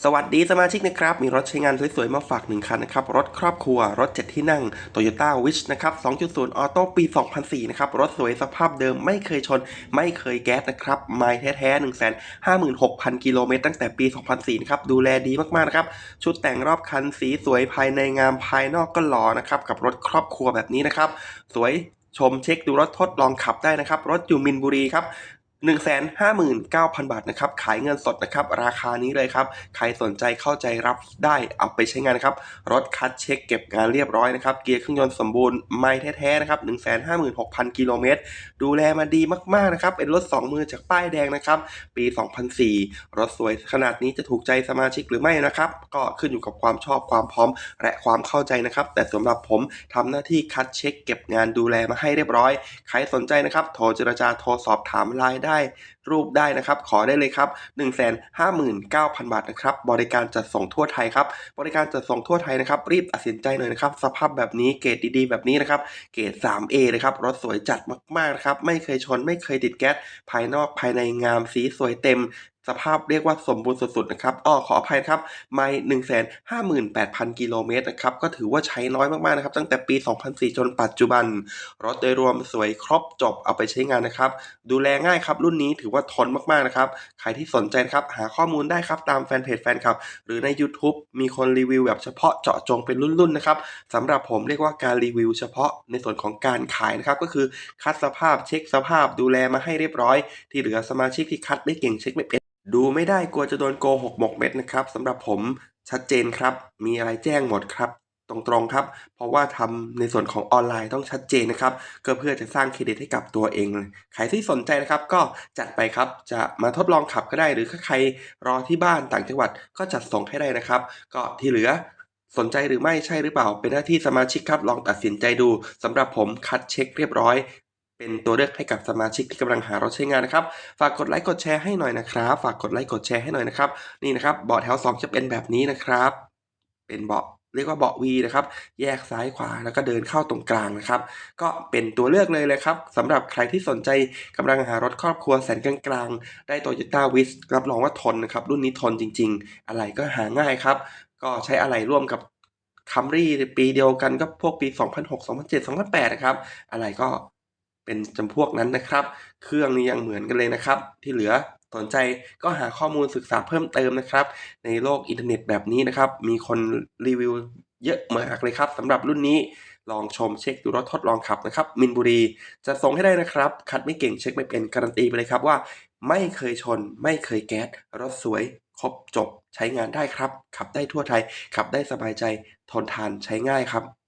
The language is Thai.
สวัสดีสมาชิกนะครับ มีรถใช้งานสวยๆ มาฝากหนึ่งคันนะครับ รถครอบครัว รถ 7 ที่นั่ง Toyota Wish นะครับ 2.0 ออโต้ปี 2004 นะครับ รถสวยสภาพเดิมไม่เคยชน ไม่เคยแก๊สนะครับ ไม้แท้ๆ 156,000 กิโลเมตรตั้งแต่ปี 2004 นะครับ ดูแลดีมากๆ นะครับ ชุดแต่งรอบคันสีสวยภายในงามภายนอกก็หล่อนะครับ กับรถครอบครัวแบบนี้นะครับ สวยชมเช็คดูรถทดลองขับได้นะครับ รถอยู่มินบุรีครับ 159,000 บาทนะครับ ขายเงินสดนะครับ ราคานี้เลยครับ ใครสนใจเข้าใจรับได้เอาไปใช้งานนะครับ รถคัดเช็คเก็บงานเรียบร้อยนะครับ เกียร์เครื่องยนต์สมบูรณ์ไม่แท้ๆนะครับ 156,000 กิโลเมตร ดูแลมาดีมากๆนะครับ เป็นรถ 2 มือจากป้ายแดงนะครับ ปี 2004 รถสวยขนาดนี้จะถูกใจสมาชิกหรือไม่นะครับ ก็ขึ้นอยู่กับความชอบความพร้อม และความเข้าใจนะครับ แต่สำหรับผมทำหน้าที่คัดเช็คเก็บงานดูแลมาให้เรียบร้อย ใครสนใจนะครับ โทรเจรจาโทรสอบถามไลน์ได้รูปได้นะครับ ขอได้เลยครับ 159,000 บาทนะครับ บริการจัดส่งทั่วไทยครับ บริการจัดส่งทั่วไทยนะครับ รีบตัดสินใจหน่อยนะครับ สภาพแบบนี้เกรดดีๆ แบบนี้นะครับ เกรด 3A เลยครับ รถสวยจัดมากๆนะครับ ไม่เคยชน ไม่เคยติดแก๊ส ภายนอกภายในงาม สีสวยเต็ม สภาพเรียกว่าสมบูรณ์สุดๆนะครับอ้อขออภัยครับ ไม่หนึ่งแสนห้าหมื่นแปดพันกิโลเมตรนะครับ ก็ถือว่าใช้น้อยมากๆนะครับ ตั้งแต่ปี 2004 จนปัจจุบัน รถโดยรวมสวยครบจบเอาไปใช้งานนะครับ ดูแลง่ายครับ รุ่นนี้ถือว่าทนมากๆนะครับ ใครที่สนใจครับ หาข้อมูลได้ครับ ตามแฟนเพจแฟนคลับ หรือใน YouTube มีคนรีวิวแบบเฉพาะเจาะจงเป็นรุ่นๆนะครับสำหรับผมเรียกว่าการรีวิว เฉพาะในส่วนของการขายนะครับ ก็คือคัดสภาพเช็คสภาพดูแลมาให้เรียบร้อย ที่เหลือสมาชิกที่คัดไม่เก่งเช็คไม่เป็น ดูไม่ได้กลัวจะโดนโกหกหมกเม็ดนะครับสำหรับผมชัดเจนครับ มีอะไรแจ้งหมดครับ ตรงๆครับ เพราะว่าทำในส่วนของออนไลน์ต้องชัดเจนนะครับก็เพื่อจะสร้างเครดิตให้กับตัวเองใครที่สนใจนะครับก็จัดไปครับจะมาทดลองขับก็ได้ หรือถ้าใครรอที่บ้านต่างจังหวัดก็จัดส่งให้ได้นะครับ ก็ที่เหลือสนใจหรือไม่ใช่หรือเปล่า เป็นหน้าที่สมาชิกครับ ลองตัดสินใจดูสำหรับผมคัดเช็คเรียบร้อย เป็นตัวเลือกให้กับสมาชิกที่กำลังหารถใช้งานนะครับ ฝากกดไลค์กดแชร์ให้หน่อยนะครับ ฝากกดไลค์กดแชร์ให้หน่อยนะครับ นี่นะครับเบาะแถว 2 จะเป็นแบบนี้นะครับ เป็นเบาะเรียกว่าเบาะ V นะครับ แยกซ้ายขวาแล้วก็เดินเข้าตรงกลางนะครับ ก็เป็นตัวเลือกเลยเลยครับสำหรับใครที่สนใจกำลังหารถครอบครัวแสนกลางๆ ได้ Toyota w i s รับรองว่าทนนะครับ รุ่นนี้ทนจริง ๆ อะไรก็หาง่ายครับ ก็ใช้อะไรร่วมกับคัมรี่ปีเดียวกันก็พวกปี 2006 2007 2008 นะครับ อะไรก็ เป็นจำพวกนั้นนะครับ เครื่องนี้ยังเหมือนกันเลยนะครับ ที่เหลือสนใจก็หาข้อมูลศึกษาเพิ่มเติมนะครับ ในโลกอินเทอร์เน็ตแบบนี้นะครับ มีคนรีวิวเยอะมากเลยครับสำหรับรุ่นนี้ลองชมเช็คดูรถทดลองขับนะครับ มินบุรี จะส่งให้ได้นะครับ คัดไม่เก่งเช็คไม่เป็นการันตีไปเลยครับว่า ไม่เคยชน ไม่เคยแก๊สรถสวย ครบจบใช้งานได้ครับ ขับได้ทั่วไทย ขับได้สบายใจ ทนทานใช้ง่ายครับ